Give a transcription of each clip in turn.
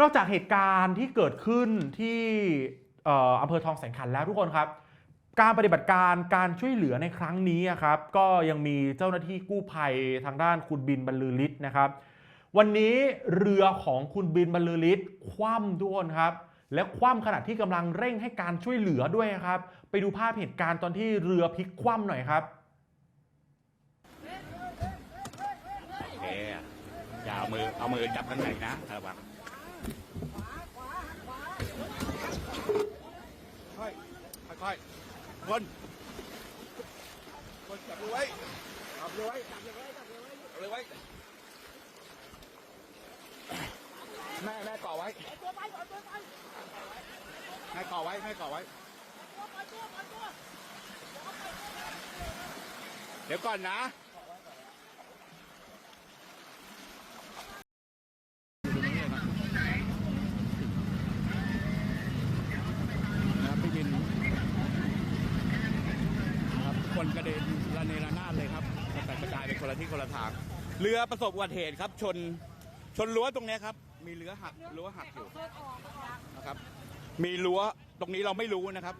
นอกจากเหตุการณ์ที่เกิดขึ้นที่อำเภอทองแสงขันแล้วทุกคนครับ การปฏิบัติการการช่วยเหลือในครั้งนี้ครับก็ยังมีเจ้าหน้าที่กู้ภัยทางด้านคุณบินบรรลือฤทธิ์นะครับ วันนี้เรือของคุณบินบรรลือฤทธิ์คว่ำด้วยครับ และคว่ำขณะที่กำลังเร่งให้การช่วยเหลือด้วยครับ ไปดูภาพเหตุการณ์ตอนที่เรือพลิกคว่ำหน่อยครับโอเคอย่าเอามือเอามือจับข้างในนะระวัง ค่อยค่อยๆคนคนจับมือไว้จับมือไว้จับมือไว้จับมือไว้จับมือไว้แม่แม่ก่อไว้ตัวไปตัวไปแม่ก่อไว้แม่ก่อไว้เดี๋ยวก่อนนะ นะครับพี่บินนะครับคนกระเด็นระเนระนาดเลยครับกระจัดกระจายไป คนละที่คนละทาง เรือประสบอุบัติเหตุครับ ชนชนรั้วตรงเนี้ยครับ มีเรือหักรั้วหักอยู่นะครับ มีรั้วตรงนี้เราไม่รู้นะครับ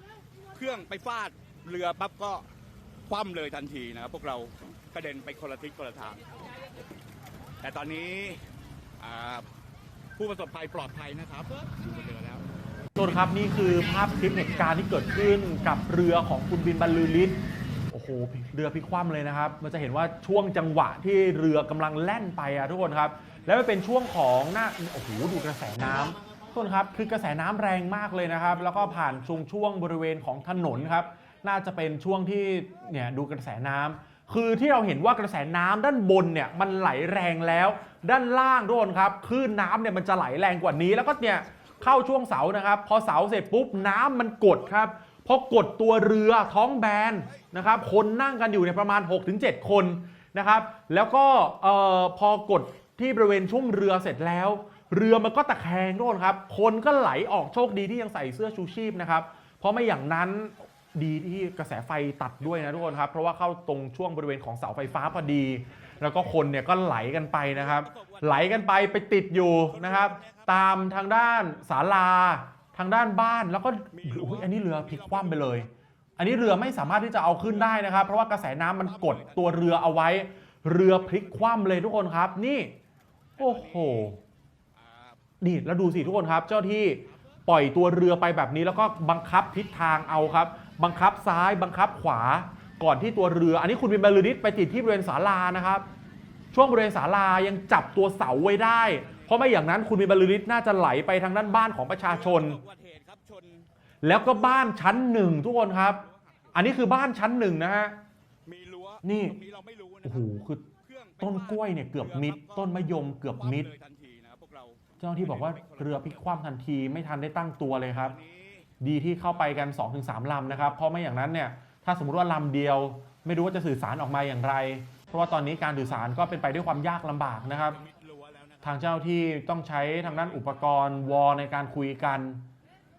เครื่องไปฟาดเรือปั๊บก็คว่ำเลยทันทีนะครับ พวกเรากระเด็นไปคนละทิศคนละทาง แต่ตอนนี้อ่าผู้ประสบภัยปลอดภัยนะครับอยู่บนเรือแล้วทุกคนครับนี่คือภาพคลิปเหตุการณ์ที่เกิดขึ้นกับเรือของคุณบินบรรลือฤทธิ์ หเรือพลิกคว่ำเลยนะครับมันจะเห็นว่าช่วงจังหวะที่เรือกำลังแล่นไปอะทุกคนครับ แล้วมันเป็นช่วงของหน้าโอ้โหดูกระแสน้ำทุกคนครับคือกระแสน้ำแรงมากเลยนะครับ แล้วก็ผ่านช่วงช่วงบริเวณของถนนครับ น่าจะเป็นช่วงที่เนี่ยดูกระแสน้ำคือที่เราเห็นว่ากระแสน้ำด้านบนเนี่ยมันไหลแรงแล้ว ด้านล่างทุกคนครับคลื่นน้ำเนี่ยมันจะไหลแรงกว่านี้แล้วก็เนี่ยเข้าช่วงเสานะครับ พอเสาเสร็จปุ๊บน้ำมันกดครับ พอกดตัวเรือท้องแบนนะครับ คนนั่งกันอยู่เนี่ยประมาณ 6-7 คนนะครับ แล้วก็พอกดที่บริเวณช่วงเรือเสร็จแล้ว เรือมันก็ตะแคงทุกคนครับ คนก็ไหลออกโชคดีที่ยังใส่เสื้อชูชีพนะครับ เพราะไม่อย่างนั้นดีที่กระแสไฟตัดด้วยนะทุกคนครับ เพราะว่าเข้าตรงช่วงบริเวณของเสาไฟฟ้าพอดี แล้วก็คนเนี่ยก็ไหลกันไปนะครับ ไหลกันไปไปติดอยู่นะครับ ตามทางด้านศาลา ทางด้านบ้านแล้วก็อุ๊ยอันนี้เรือพลิกคว่ำไปเลย อันนี้เรือไม่สามารถที่จะเอาขึ้นได้นะครับ เพราะว่ากระแสน้ำมันกดตัวเรือเอาไว้ เรือพลิกคว่ำเลยทุกคนครับ นี่ โอ้โหนี่แล้วดูสิทุกคนครับ เจ้าที่ปล่อยตัวเรือไปแบบนี้ แล้วก็บังคับทิศทางเอาครับ บังคับซ้ายบังคับขวา ก่อนที่ตัวเรือ อันนี้คุณบินบรลือฤทธิ์ไปติดที่บริเวณศาลานะครับ ช่วงบริเวณศาลายังจับตัวเสาไว้ได้ ราะไม่อย่างนั้นคุณบินบรรลือฤทธิ์น่าจะไหลไปทางด้านบ้านของประชาชนอุบัติเหตุครับชน แล้วก็บ้านชั้นหนึ่งทุกคนครับ อันนี้คือบ้านชั้นหนึ่งนะฮะมีรั้วนี่ตรงนี้เราไม่รู้นะโอ้คโหรับคือเครื่องไปต้นกล้วยเนี่ยเกือบมิด ต้นมะยมเกือบมิดคว่ำเลยทันทีนะครับพวกเราเจ้าหน้าที่บอกว่าเรือพลิกคว่ำทันทีไม่ทันได้ตั้งตัวเลยครับตอนนี้ดีที่เข้าไปกัน 2-3ลำนะครับ เพราะไม่อย่างนั้นเนี่ยถ้าสมมติว่าลำเดียว ไม่รู้ว่าจะสื่อสารออกมาอย่างไร เพราะว่าตอนนี้การสื่อสารก็เป็นไปด้วยความยากลำบากนะครับ ทางเจ้าที่ต้องใช้ทางด้านอุปกรณ์วอลในการคุยกัน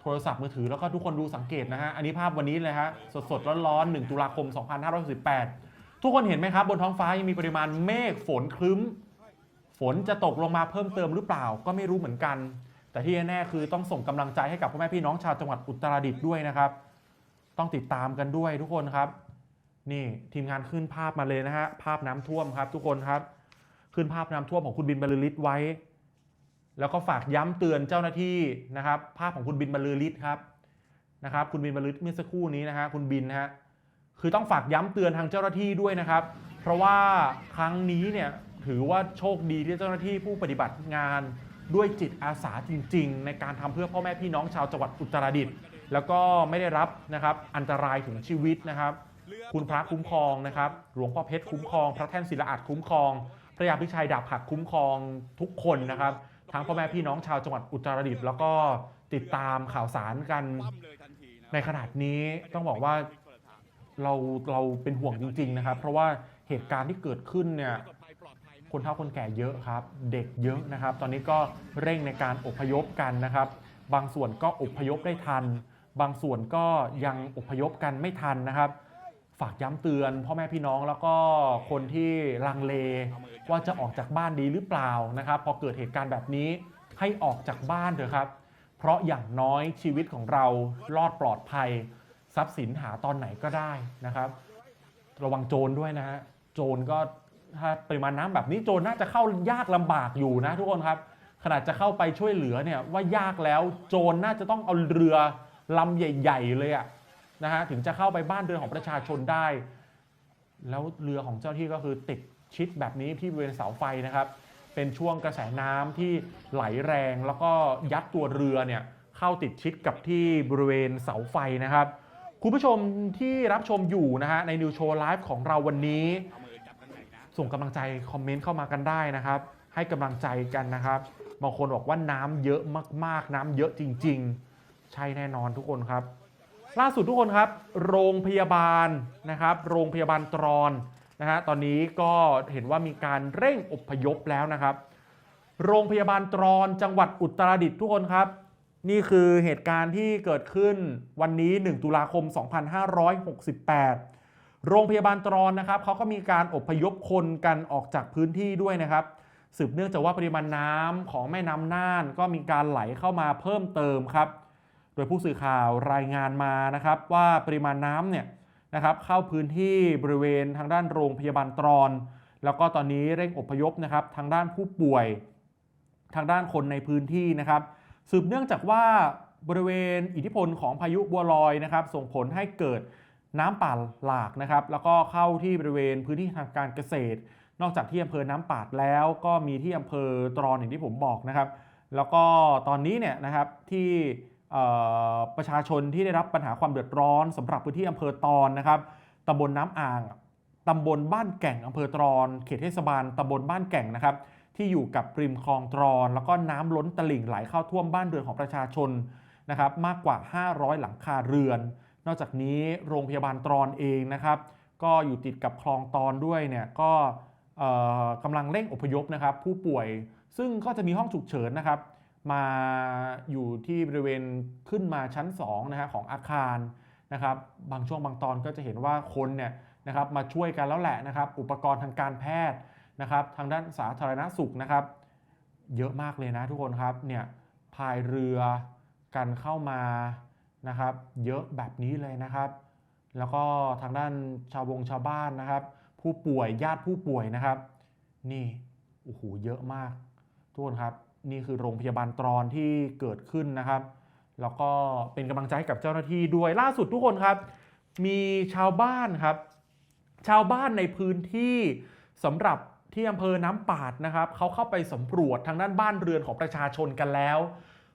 โทรศัพท์มือถือแล้วก็ทุกคนดูสังเกตนะฮะ อันนี้ภาพวันนี้เลยฮะ สดๆร้อนๆ1ตุลาคม 2518ทุกคนเห็นไหมครับ บนท้องฟ้ายังมีปริมาณเมฆฝนครึ้ม ฝนจะตกลงมาเพิ่มเติมหรือเปล่าก็ไม่รู้เหมือนกัน แต่ที่แน่ๆคือต้องส่งกำลังใจให้กับพ่อแม่พี่น้องชาวจังหวัดอุตรดิตถ์ด้วยนะครับ ต้องติดตามกันด้วยทุกคนครับ นี่ทีมงานขึ้นภาพมาเลยนะฮะภาพน้ำท่วมครับ ทุกคนครับ ขึ้นภาพน้ำท่วมของคุณบินบรรลือฤทธิ์ไว้ แล้วก็ฝากย้ำเตือนเจ้าหน้าที่นะครับ ภาพของคุณบินบรรลือฤทธิ์ครับนะครับ คุณบินบรรลือฤทธิ์เมื่อสักครู่นี้นะฮะคุณบินนะฮะคือต้องฝากย้ำเตือนทางเจ้าหน้าที่ด้วยนะครับ เพราะว่าครั้งนี้เนี่ยถือว่าโชคดีที่เจ้าหน้าที่ผู้ปฏิบัติงานด้วยจิตอาสาจริง ๆ ในการทำเพื่อพ่อแม่พี่น้องชาวจังหวัดอุตรดิตถ์แล้วก็ไม่ได้รับนะครับอันตรายถึงชีวิตนะครับ คุณพระคุ้มครองนะครับ หลวงพ่อเพชรคุ้มครอง พระแท่นศิลาอาจคุ้มครอง พระยาพิชัยดาบหักคุ้มครองทุกคนนะครับ ทั้งพ่อแม่พี่น้องชาวจังหวัดอุตรดิตถ์แล้วก็ติดตามข่าวสารกันในขนาดนี้ต้องบอกว่าเราเราเป็นห่วงจริง ๆ นะครับ เพราะว่าเหตุการณ์ที่เกิดขึ้นเนี่ยคนเฒ่าคนแก่เยอะครับ เด็กเยอะนะครับ ตอนนี้ก็เร่งในการอพยพกันนะครับ บางส่วนก็อพยพได้ทัน บางส่วนก็ยังอพยพกันไม่ทันนะครับากย้ำเตือนพ่อแม่พี่น้องแล้วก็คนที่ลังเลว่าจะออกจากบ้านดีหรือเปล่านะครับ พอเกิดเหตุการณ์แบบนี้ให้ออกจากบ้านเถอะครับ เพราะอย่างน้อยชีวิตของเรารอดปลอดภัย ทรัพย์สินหาตอนไหนก็ได้นะครับ ระวังโจรด้วยนะฮะโจรก็ถ้าปริมาณน้ำแบบนี้โจรน่าจะเข้ายากลำบากอยู่นะทุกคนครับขนาดจะเข้าไปช่วยเหลือเนี่ยว่ายากแล้วโจรน่าจะต้องเอาเรือลำใหญ่ ๆ เลยอะ นะฮะถึงจะเข้าไปบ้านเรือนของประชาชนได้ แล้วเรือของเจ้าที่ก็คือติดชิดแบบนี้ที่บริเวณเสาไฟนะครับ เป็นช่วงกระแสน้ำที่ไหลแรง แล้วก็ยัดตัวเรือเนี่ยเข้าติดชิดกับที่บริเวณเสาไฟนะครับ คุณผู้ชมที่รับชมอยู่นะฮะในนิวโชว์ไลฟ์ของเราวันนี้ ส่งกำลังใจคอมเมนต์เข้ามากันได้นะครับ ให้กำลังใจกันนะครับบางคนบอกว่าน้ำเยอะมากๆ น้ำเยอะจริง ๆ ใช่แน่นอนทุกคนครับ ล่าสุดทุกคนครับ โรงพยาบาลนะครับ โรงพยาบาลตรอนนะฮะตอนนี้ก็เห็นว่ามีการเร่งอพยพแล้วนะครับ โรงพยาบาลตรอนจังหวัดอุตรดิตถ์ทุกคนครับ นี่คือเหตุการณ์ที่เกิดขึ้นวันนี้ 1 ตุลาคม 2568 โรงพยาบาลตรอนนะครับเขาก็มีการอพยพคนกันออกจากพื้นที่ด้วยนะครับสืบเนื่องจากว่าปริมาณน้ำของแม่น้ำน่าน ก็มีการไหลเข้ามาเพิ่มเติมครับ โดยผู้สื่อข่าวรายงานมานะครับว่าปริมาณน้ำเนี่ยนะครับเข้าพื้นที่บริเวณทางด้านโรงพยาบาลตรอน แล้วก็ตอนนี้เร่งอพยพนะครับทางด้านผู้ป่วย ทางด้านคนในพื้นที่นะครับ สืบเนื่องจากว่าบริเวณอิทธิพลของพายุบัวลอยนะครับส่งผลให้เกิดน้ำป่าหลากนะครับแล้วก็เข้าที่บริเวณพื้นที่ทางการเกษตร นอกจากที่อำเภอน้ำปาดแล้วก็มีที่อำเภอตรอนอย่างที่ผมบอกนะครับ แล้วก็ตอนนี้เนี่ยนะครับที่ ประชาชนที่ได้รับปัญหาความเดือดร้อนสำหรับพื้นที่อำเภอตอนนะครับตำบลน้ำอ่างตำบลบ้านแก่งอำเภอตรอน เขตเทศบาลตำบลบ้านแก่งนะครับ ที่อยู่กับริมคลองตรอน แล้วก็น้ำล้นตลิ่งไหลเข้าท่วมบ้านเรือนของประชาชนนะครับ มากกว่า 500 หลังคาเรือน นอกจากนี้โรงพยาบาลตรอนเองนะครับ ก็อยู่ติดกับคลองตอนด้วยเนี่ยก็กำลังเร่งอพยพนะครับ ผู้ป่วยซึ่งก็จะมีห้องฉุกเฉินนะครับ มาอยู่ที่บริเวณขึ้นมาชั้น2นะฮะของอาคารนะครับบางช่วงบางตอนก็จะเห็นว่าคนเนี่ยนะครับมาช่วยกันแล้วแหละนะครับ อุปกรณ์ทางการแพทย์นะครับทางด้านสาธารณสุขนะครับ เยอะมากเลยนะทุกคนครับเนี่ยพายเรือกันเข้ามานะครับ เยอะแบบนี้เลยนะครับ แล้วก็ทางด้านชาววงชาวบ้านนะครับ ผู้ป่วยญาติผู้ป่วยนะครับ นี่โอ้โหเยอะมากทุกคนครับ นี่คือโรงพยาบาลตรอนที่เกิดขึ้นนะครับ แล้วก็เป็นกำลังใจให้กับเจ้าหน้าที่ด้วยล่าสุดทุกคนครับ มีชาวบ้านครับ ชาวบ้านในพื้นที่สำหรับที่อำเภอน้ำปาดนะครับเขาเข้าไปสำรวจทางด้านบ้านเรือนของประชาชนกันแล้ว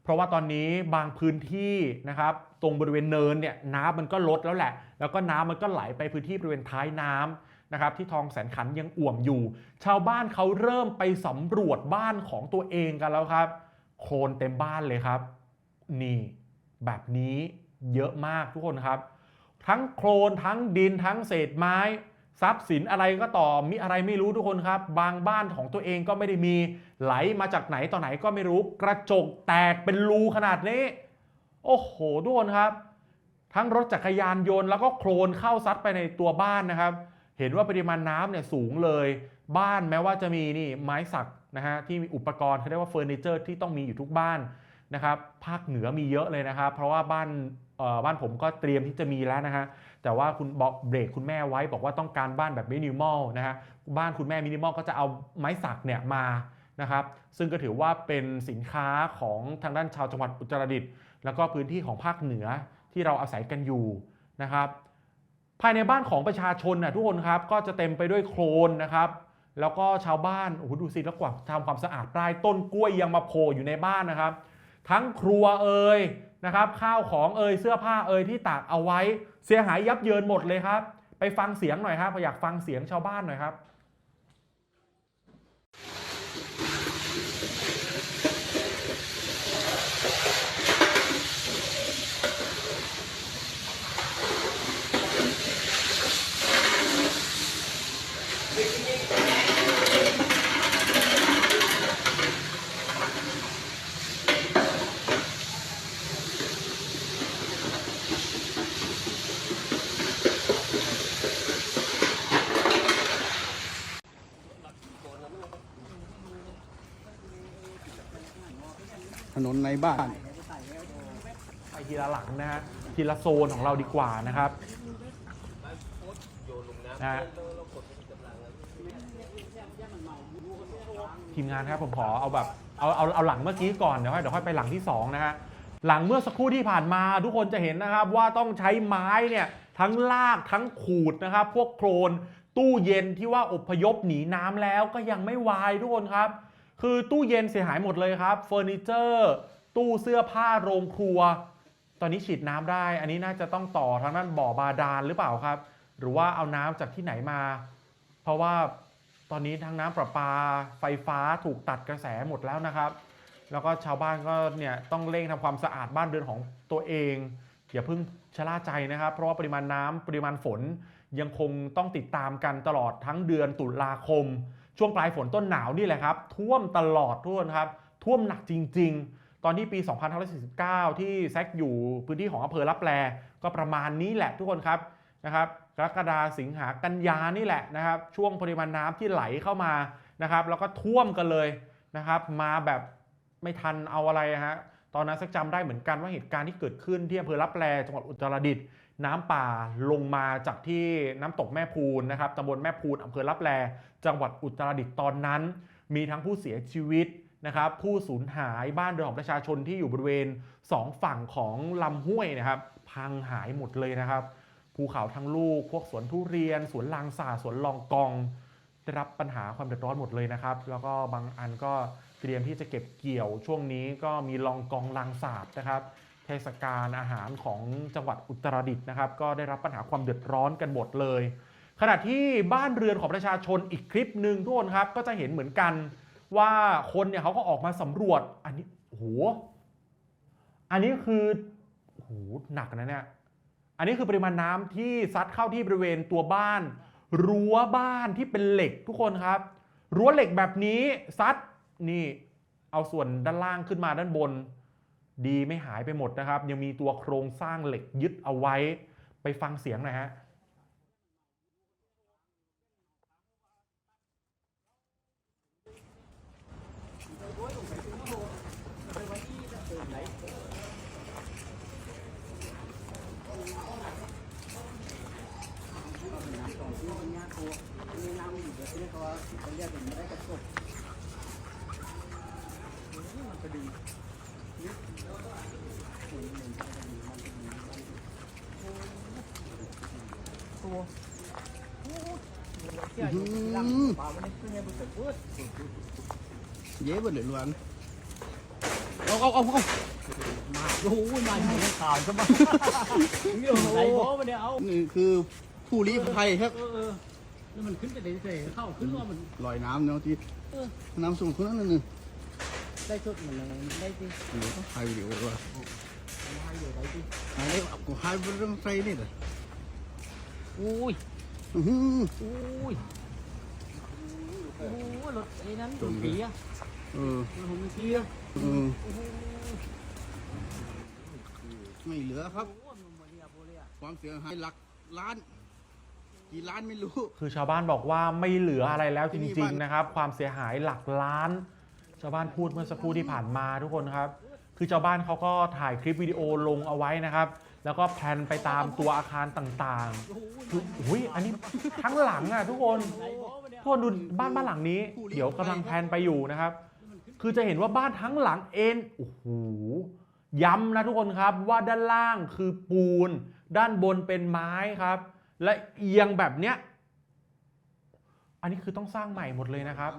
เพราะว่าตอนนี้บางพื้นที่นะครับ ตรงบริเวณเนินเนี่ยน้ำมันก็ลดแล้วแหละ แล้วก็น้ำมันก็ไหลไปพื้นที่บริเวณท้ายน้ำ นะครับที่ทองแสนขันยังอ่วมอยู่ ชาวบ้านเขาเริ่มไปสำรวจบ้านของตัวเองกันแล้วครับ โคลนเต็มบ้านเลยครับ นี่แบบนี้เยอะมากทุกคนครับ ทั้งโคลนทั้งดินทั้งเศษไม้ทรัพย์สินอะไรก็ต่อมีอะไรไม่รู้ทุกคนครับ บางบ้านของตัวเองก็ไม่ได้มี ไหลมาจากไหนต่อไหนก็ไม่รู้ กระจกแตกเป็นรูขนาดนี้ โอ้โหทุกคนครับ ทั้งรถจักรยานยนต์แล้วก็โคลนเข้าซัดไปในตัวบ้านนะครับ เห็นว่าปริมาณน้ำเนี่ยสูงเลย บ้านแม้ว่าจะมีนี่ไม้สักนะฮะที่มีอุปกรณ์เขาเรียกว่าเฟอร์นิเจอร์ที่ต้องมีอยู่ทุกบ้านนะครับภาคเหนือมีเยอะเลยนะครับ เพราะว่าบ้านเอ่อบ้านผมก็เตรียมที่จะมีแล้วนะฮะแต่ว่าคุณบอกเบรกคุณแม่ไว้บอกว่าต้องการบ้านแบบมินิมอลนะฮะบ้านคุณแม่มินิมอลก็จะเอาไม้สักเนี่ยมานะครับซึ่งก็ถือว่าเป็นสินค้าของทางด้านชาวจังหวัดอุตรดิตถ์แล้วก็พื้นที่ของภาคเหนือที่เราอาศัยกันอยู่นะครับ ภายในบ้านของประชาชนนะทุกคนครับก็จะเต็มไปด้วยโคลนนะครับ แล้วก็ชาวบ้านโอ้โหดูสิแล้วกว่าทำความสะอาดใต้ต้นกล้วยยังมาโผล่อยู่ในบ้านนะครับ ทั้งครัวเอ่ยนะครับข้าวของเอ่ยเสื้อผ้าเอ่ยที่ตากเอาไว้ เสียหายยับเยินหมดเลยครับ ไปฟังเสียงหน่อยครับอยากฟังเสียงชาวบ้านหน่อยครับ บ้าน ไปทีละหลังนะฮะทีละโซนของเราดีกว่านะครับนะฮะทีมงานครับผมขอเอาแบบเอาเอาเอาหลังเมื่อกี้ก่อนเดี๋ยวค่อยเดี๋ยวค่อยไปหลังที่สองนะฮะหลังเมื่อสักครู่ที่ผ่านมาทุกคนจะเห็นนะครับว่าต้องใช้ไม้เนี่ยทั้งลากทั้งขูดนะครับ พวกโครน ตู้เย็นที่ว่าอพยพหนีน้ำแล้วก็ยังไม่วายทุกคนครับ คือตู้เย็นเสียหายหมดเลยครับเฟอร์นิเจอร์ ตู้เสื้อผ้าโรงครัว ตอนนี้ฉีดน้ำได้ อันนี้น่าจะต้องต่อทางด้านบ่อบาดาลหรือเปล่าครับ หรือว่าเอาน้ำจากที่ไหนมา เพราะว่าตอนนี้ทั้งน้ำประปาไฟฟ้าถูกตัดกระแสหมดแล้วนะครับ แล้วก็ชาวบ้านก็เนี่ยต้องเร่งทำความสะอาดบ้านเรือนของตัวเองอย่าเพิ่งชะล่าใจนะครับ เพราะว่าปริมาณน้ำปริมาณฝนยังคงต้องติดตามกันตลอดทั้งเดือนตุลาคม ช่วงปลายฝนต้นหนาวนี่แหละครับ ท่วมตลอดทุกคนครับ ท่วมหนักจริง ๆ ตอนที่ปี 2549 ที่แซกอยู่พื้นที่ของอำเภอรับแลก็ประมาณนี้แหละทุกคนครับนะครับกรกฎาสิงหากันยานี่แหละนะครับ ช่วงปริมาณน้ำที่ไหลเข้ามานะครับ แล้วก็ท่วมกันเลยนะครับ มาแบบไม่ทันเอาอะไรฮะตอนนั้นแซกจำได้เหมือนกันว่าเหตุการณ์ที่เกิดขึ้นที่อำเภอรับแลจังหวัดอุตรดิตถ์น้ำป่าลงมาจากที่น้ำตกแม่พูนนะครับตำบลแม่พูนอำเภอรับแลจังหวัดอุตรดิตถ์ตอนนั้น มีทั้งผู้เสียชีวิต นะครับผู้สูญหายบ้านเรือนของประชาชนที่อยู่บริเวณสองฝั่งของลำห้วยนะครับพังหายหมดเลยนะครับภูเขาทั้งลูก พวกสวนทุเรียน สวนลางสาสวนลองกอง ได้รับปัญหาความเดือดร้อนหมดเลยนะครับ แล้วก็บางอันก็เตรียมที่จะเก็บเกี่ยวช่วงนี้ก็มีลองกองลางสาบนะครับ เทศกาลอาหารของจังหวัดอุตรดิตถ์นะครับ ก็ได้รับปัญหาความเดือดร้อนกันหมดเลย ขณะที่บ้านเรือนของประชาชนอีกคลิปหนึ่งทุกคนครับก็จะเห็นเหมือนกัน ว่าคนเนี่ยเขาก็ออกมาสำรวจ อันนี้โอ้โหอันนี้คือโอ้โหหนักนะเนี่ยอันนี้คือปริมาณน้ำที่ซัดเข้าที่บริเวณตัวบ้าน รั้วบ้านที่เป็นเหล็กทุกคนครับ รั้วเหล็กแบบนี้ซัดนี่ เอาส่วนด้านล่างขึ้นมาด้านบน ดีไม่หายไปหมดนะครับ ยังมีตัวโครงสร้างเหล็กยึดเอาไว้ไปฟังเสียงหน่อยฮะ เย้บ่เดือดร้อนเอาเอาเอาเอาโอ้โหมาอยู่ในข่าวใช่ไหมเรื่องอะไรบอมาเนี่ยเอานี่คือผู้ลี้ภัยครับเออเออ แล้วมันขึ้นจะได้เสเข้าขึ้นว่ามันลอยน้ำเนาะที่เออน้ำสูงคนนั้นนึงได้ชุดมันเลยได้ที่เดี๋ยวก็ถ่ายวิดีโอด้วยมาอยู่ได้ที่ถ่ายได้กูถ่ายบนเรื่องไฟนี่แหละอุ้ยอื้อหืออุ้ยโอ้โหรถไอ้นั้นรถเสียเออรถผมเสียเออไม่เหลือครับโอ้มันมาเรียบเรียความเสียหายหลักล้าน กี่ล้านไม่รู้ คือชาวบ้านบอกว่าไม่เหลืออะไรแล้วจที่นี่ริงบ้านๆนะครับ ความเสียหายหลักล้าน ชาวบ้านพูดเมื่อสักครู่ที่ผ่านมาทุกคนครับ คือชาวบ้านเขาก็ถ่ายคลิปวิดีโอลงเอาไว้นะครับ แล้วก็แพลนไปตามตัวอาคารต่างๆคืออุ้ยอันนี้ทั้งหลังอะทุกคนไหนบอมาเนี่ยทุกคนดูบ้านบ้านหลังนี้ เดี๋ยวกำลังแพลนไปอยู่นะครับ คือจะเห็นว่าบ้านทั้งหลังเอ็นโอ้โหย้ำนะทุกคนครับว่าด้านล่างคือปูน ด้านบนเป็นไม้ครับ และเอียงแบบเนี้ย อันนี้คือต้องสร้างใหม่หมดเลยนะครับ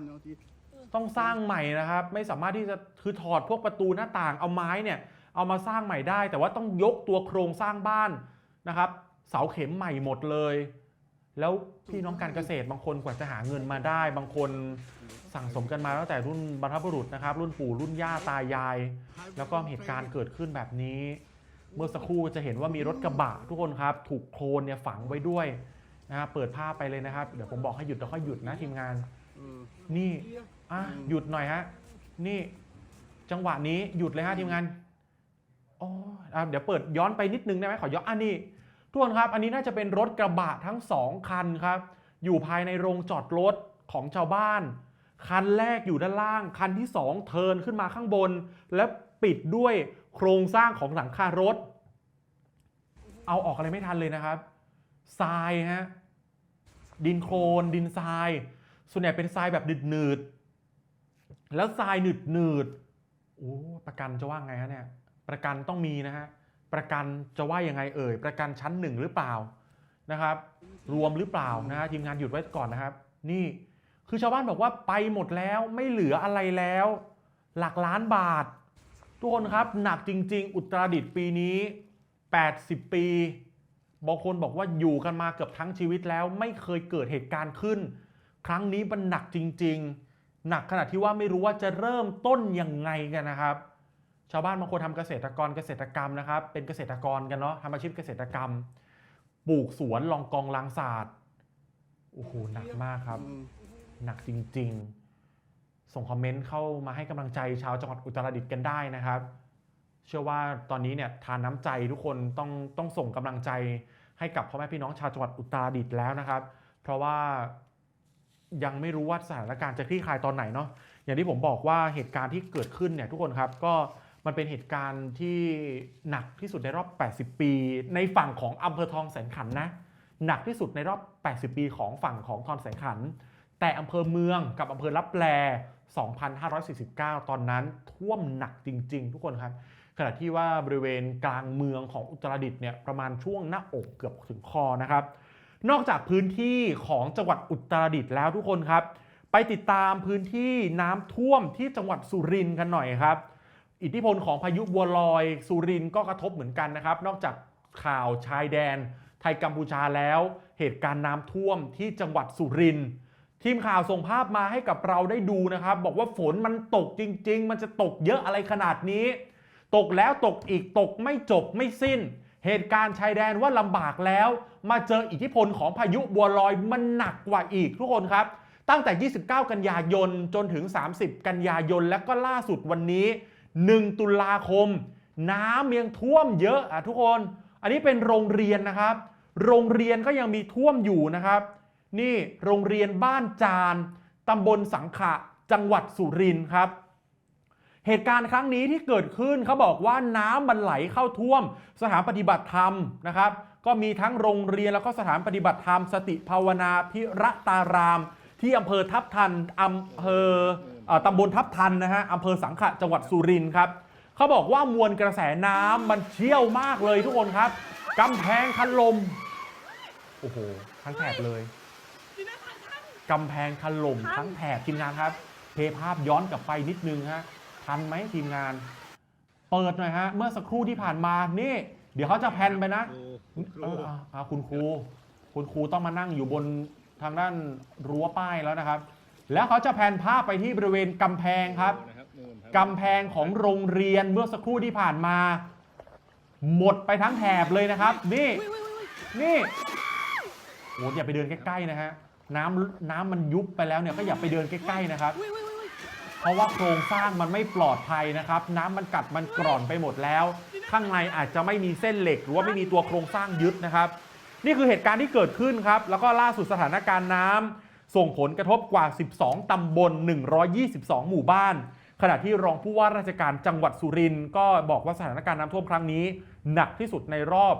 ต้องสร้างใหม่นะครับ ไม่สามารถที่จะคือถอดพวกประตูหน้าต่างเอาไม้เนี่ย เอามาสร้างใหม่ได้ แต่ว่าต้องยกตัวโครงสร้างบ้านนะครับ เสาเข็มใหม่หมดเลย แล้วพี่น้องการเกษตรบางคนกว่าจะหาเงินมาได้ บางคนสั่งสมกันมาตั้งแต่รุ่นบรรพบุรุษนะครับ รุ่นปู่รุ่นย่าตายาย แล้วก็เหตุการณ์เกิดขึ้นแบบนี้ เมื่อสักครู่จะเห็นว่ามีรถกระบะทุกคนครับ ถูกโคลนเนี่ยฝังไว้ด้วยนะครับเปิดภาพไปเลยนะครับ เดี๋ยวผมบอกให้หยุดแล้วค่อยหยุดนะทีมงาน นี่อะหยุดหน่อยฮะ นี่ จังหวะนี้หยุดเลยฮะทีมงานอ๋ออะเดี๋ยวเปิดย้อนไปนิดนึงได้ไหมขอย้อนอันนี้ทุกคนครับ อันนี้น่าจะเป็นรถกระบะทั้งสองคันครับ อยู่ภายในโรงจอดรถของชาวบ้าน คันแรกอยู่ด้านล่าง คันที่สองเทิร์นขึ้นมาข้างบน แล้ว ปิดด้วยโครงสร้างของหลังคารถ เอาออกอะไรไม่ทันเลยนะครับทรายฮะดินโคลนดินทราย ส่วนใหญ่เป็นทรายแบบหนืดๆแล้วทรายหนืดหนืดๆโอ้ประกันจะว่าไงฮะเนี่ยประกันต้องมีนะฮะประกันจะว่ายังไงเอ่ย ประกันชั้นหนึ่งหรือเปล่านะครับ รวมหรือเปล่านะฮะทีมงานหยุดไว้ก่อนนะครับ นี่คือชาวบ้านบอกว่าไปหมดแล้วไม่เหลืออะไรแล้ว หลักล้านบาท ทุกคนครับหนักจริง ๆ อุตรดิตถ์ปีนี้ 80 ปีบางคนบอกว่าอยู่กันมาเกือบทั้งชีวิตแล้ว ไม่เคยเกิดเหตุการณ์ขึ้น ครั้งนี้มันหนักจริง ๆ หนักขนาดที่ว่าไม่รู้ว่าจะเริ่มต้นยังไงกันนะครับ ชาวบ้านบางคนทำเกษตรกรเกษตรกรรมนะครับ เป็นเกษตรกรกันเนาะทำอาชีพเกษตรกรรม ปลูกสวนลองกองลางศาสตร์โอ้โหหนักมากครับ หนักจริง ๆ ส่งคอมเมนต์เข้ามาให้กำลังใจชาวจังหวัดอุตรดิตถ์กันได้นะครับ เชื่อว่าตอนนี้เนี่ยทานน้ำใจทุกคนต้องต้องส่งกำลังใจให้กับพ่อแม่พี่น้องชาวจังหวัดอุตรดิตถ์แล้วนะครับ เพราะว่ายังไม่รู้ว่าสถานการณ์จะคลี่คลายตอนไหนเนาะอย่างที่ผมบอกว่าเหตุการณ์ที่เกิดขึ้นเนี่ยทุกคนครับก็มันเป็นเหตุการณ์ที่หนักที่สุดในรอบ 80 ปี ในฝั่งของอำเภอทองแสนขันนะหนักที่สุดในรอบ 80 ปีของฝั่งของทองแสนขัน แต่อำเภอเมืองกับอำเภอลับแล 2549 ตอนนั้นท่วมหนักจริง ๆ ทุกคนครับ ขณะที่ว่าบริเวณกลางเมืองของอุตรดิตถ์เนี่ยประมาณช่วงหน้าอกเกือบถึงคอนะครับ นอกจากพื้นที่ของจังหวัดอุตรดิตถ์แล้วทุกคนครับ ไปติดตามพื้นที่น้ำท่วมที่จังหวัดสุรินทร์กันหน่อยครับ อิทธิพลของพายุบัวลอยสุรินทร์ก็กระทบเหมือนกันนะครับ นอกจากข่าวชายแดน ไทยกัมพูชาแล้ว เหตุการณ์น้ำท่วมที่จังหวัดสุรินทร์ ทีมข่าวส่งภาพมาให้กับเราได้ดูนะครับ บอกว่าฝนมันตกจริง ๆ มันจะตกเยอะอะไรขนาดนี้ ตกแล้วตกอีกตกไม่จบไม่สิ้น เหตุการณ์ชายแดนว่าลำบากแล้ว มาเจออิทธิพลของพายุบัวลอยมันหนักกว่าอีกทุกคนครับ ตั้งแต่ 29 กันยายนจนถึง 30 กันยายนและก็ล่าสุดวันนี้ 1 ตุลาคม น้ำยังท่วมเยอะอะทุกคน อันนี้เป็นโรงเรียนนะครับ โรงเรียนก็ยังมีท่วมอยู่นะครับ นี่โรงเรียนบ้านจานตำบลสังขะ จังหวัดสุรินทร์ครับ เหตุการณ์ครั้งนี้ที่เกิดขึ้นเขาบอกว่าน้ำมันไหลเข้าท่วม สถานปฏิบัติธรรมนะครับ ก็มีทั้งโรงเรียนแล้วก็สถานปฏิบัติธรรม สติภาวนาพิระตาราม ที่อำเภอทับทันอำเภอเอ่อตำบลทับทันนะฮะอำเภอสังขะจังหวัดสุรินทร์ครับเขาบอกว่ามวลกระแสน้ำมันเชี่ยวมากเลยทุกคนครับกำแพงคันลมโอ้โหทั้งแถบเลย กำแพงถล่มทั้งแถบทีมงานครับ เพย์ภาพย้อนกลับไปนิดนึงฮะทันไหมทีมงาน เปิดหน่อยฮะ เมื่อสักครู่ที่ผ่านมานี่ เดี๋ยวเขาจะแพนไปนะเอออะอะคุณครู คุณครูต้องมานั่งอยู่บนทางด้านรั้วป้ายแล้วนะครับ แล้วเขาจะแพนภาพไปที่บริเวณกำแพงครับกำแพงของโรงเรียนเมื่อสักครู่ที่ผ่านมา หมดไปทั้งแถบเลยนะครับ นี่ นี่โอ้อย่าไปเดินใกล้ๆนะฮะ น้ำน้ำมันยุบไปแล้วเนี่ยก็อย่าไปเดินใกล้ๆนะครับ เพราะว่าโครงสร้างมันไม่ปลอดภัยนะครับ น้ำมันกัดมันกร่อนไปหมดแล้ว ข้างในอาจจะไม่มีเส้นเหล็ก หรือว่าไม่มีตัวโครงสร้างยึดนะครับ นี่คือเหตุการณ์ที่เกิดขึ้นครับ แล้วก็ล่าสุดสถานการณ์น้ำส่งผลกระทบกว่า 12 ตำบล 122 หมู่บ้าน ขณะที่รองผู้ว่าราชการจังหวัดสุรินทร์ก็บอกว่าสถานการณ์น้ำท่วมครั้งนี้ หนักที่สุดในรอบ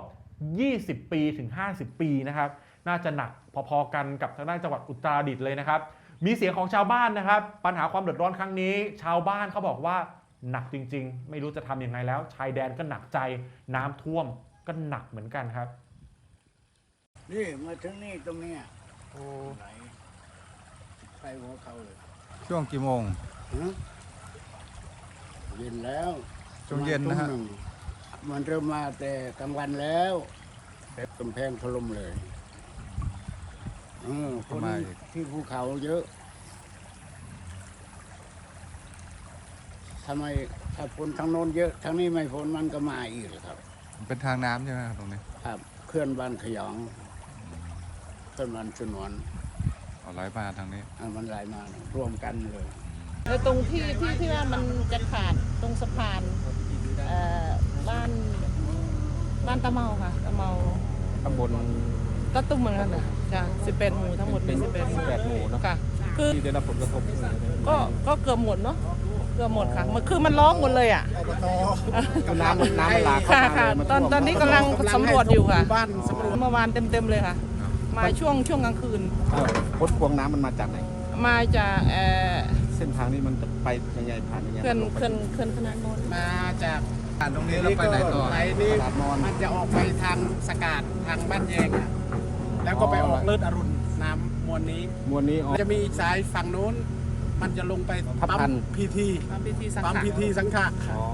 20 ปีถึง 50 ปีนะครับ น่าจะหนักพอๆกันกับทางด้านจังหวัดอุตรดิตถ์เลยนะครับ มีเสียงของชาวบ้านนะครับ ปัญหาความเดือดร้อนครั้งนี้ ชาวบ้านเขาบอกว่าหนักจริง ๆ ไม่รู้จะทำยังไงแล้ว ชายแดนก็หนักใจน้ำท่วมก็หนักเหมือนกันครับ นี่มาถึงนี่ตรงเนี้ยโอ้ไหลไปหัวเขาเลยช่วงกี่โมง ฮะเย็นแล้วช่วงเย็นนะฮะ ปรมาณทุ่มหงมันเริ่มมาแต่กลางวันแล้วแต่กำแพงถล่มเลย เออคนที่ภูเขาเยอะทำไมถ้าฝนทางโน้นเยอะทางนี้ไม่ฝนมันก็มาอีกเหรอครับ มันเป็นทางน้ำใช่ไหมครับตรงนี้ครับเคลื่อนบ้านขยองเคลื่อนบ้านสนวนเอาไหลมาทางนี้ อะมันไหลมารวมกันเลย แล้วตรงที่ที่ที่ว่ามันจะขาดตรงสะพานเอ่อบ้านบ้านตะเมาค่ะตะเมาตำบล ก็ตุ้มเหมือนกันนะจ้ะสิบแปดหมู่ทั้งหมดเป็นสิบแปดหมู่18หมู่เนอะ ค่ะ คือที่ได้รับผลกระทบก็ก็เกือบหมดเนาะกือบหมดค่ะมันคือมันร้องหมดเลยอะคือน้ำมันน้ำมันหลากเข้าค่ะมาค่ะเลยมันตอนท่วมตอนนี้กำลังสำรวจอยู่ค่ะบ้านสำรวจเมื่อวานเต็มๆเลยค่ะ มาช่วงช่วงกลางคืน เออพ้นพวงน้ำมันมาจากไหน มาจากเอ่อเส้นทางนี้มันจะไปยังไงผ่านยังไงเขื่อนลงไปเขื่อนเขื่อนขนาดโน้นมาจากผ่านตรงนี้แล้วไปไหนต่อไปนี่ตลาดมอนมันจะออกไปทางสกาดทางบ้านแยงอะ เลิศอรุณน้ำมวลนี้ มวลนี้ออกจะมีอีกสายฝั่งโน้น มันจะลงไปทับปั๊ทันมพีทีทำพิธีสังปั๊มขารพีทีสังขะอ๋อ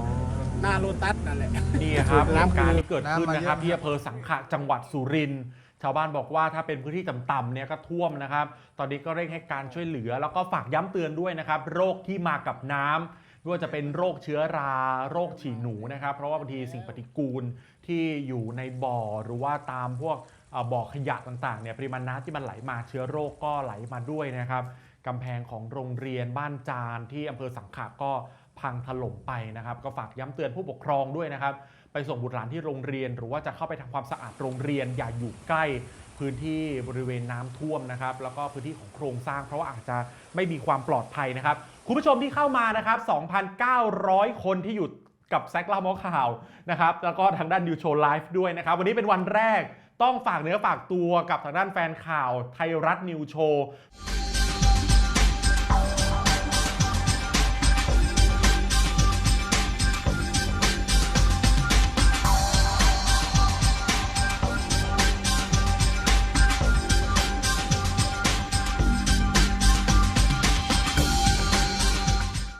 หน้าโลตัสนั่นแหละ นี่ครับน้ำเหตุการณ์ที่เกิดขึ้นน้ำมานะครับเยอะที่อำเภอสังขะจังหวัดสุรินทร์ชาวบ้านบอกว่าถ้าเป็นพื้นที่ต่ำๆเนี่ยก็ท่วมนะครับ ตอนนี้ก็เร่งให้การช่วยเหลือ แล้วก็ฝากย้ำเตือนด้วยนะครับ โรคที่มากับน้ำไม่ว่าจะเป็นโรคเชื้อรา โรคฉี่หนูนะครับ เพราะว่าบางทีสิ่งปฏิกูลที่อยู่ในบ่อหรือว่าตามพวกเอ่อ บ่อขยะต่างๆเนี่ยปริมาณน้ำที่มันไหลมาเชื้อโรคก็ไหลมาด้วยนะครับกำแพงของโรงเรียนบ้านจานที่อำเภอสังขะก็พังถล่มไปนะครับ ก็ฝากย้ำเตือนผู้ปกครองด้วยนะครับ ไปส่งบุตรหลานที่โรงเรียน หรือว่าจะเข้าไปทำความสะอาดโรงเรียน อย่าอยู่ใกล้พื้นที่บริเวณน้ำท่วมนะครับ แล้วก็พื้นที่ของโครงสร้าง เพราะว่าอาจจะไม่มีความปลอดภัยนะครับ คุณผู้ชมที่เข้ามานะครับ 2,900 คนที่อยู่กับแซกลาโมอข่าวนะครับ แล้วก็ทางด้านนิวโชว์ไลฟ์ด้วยนะครับ วันนี้เป็นวันแรก ต้องฝากเนื้อฝากตัวกับทางด้านแฟนข่าวไทยรัฐนิวโชว์